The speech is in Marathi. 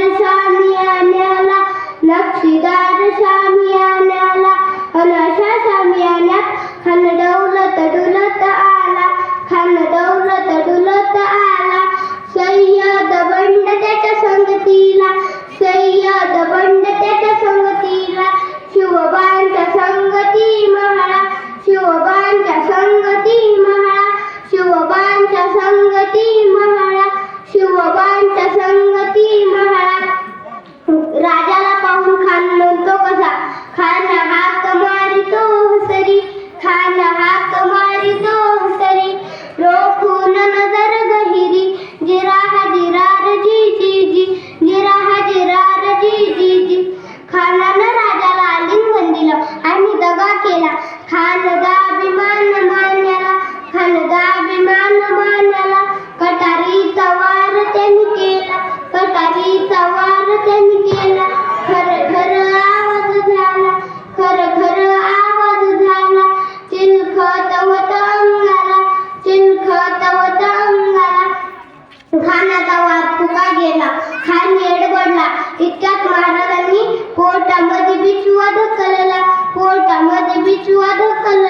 लक्षीदार शामियान्याला नक्षीदार शामियान्याला अन अशा शामियान्यात खालडवलं तडवलं अभिमान मान्याला कटारीचा वार त्यांनी केला. कटारीचा वार त्यांनी केला. खर खर आवाज झाला. खर खर आवाज झाला. चिलखत अंगाला. चिलखत अंगाला. खानाचा वार फुका गेला. खान इतक्यात महाराजांनी पोटामध्ये बिचवा ढकलला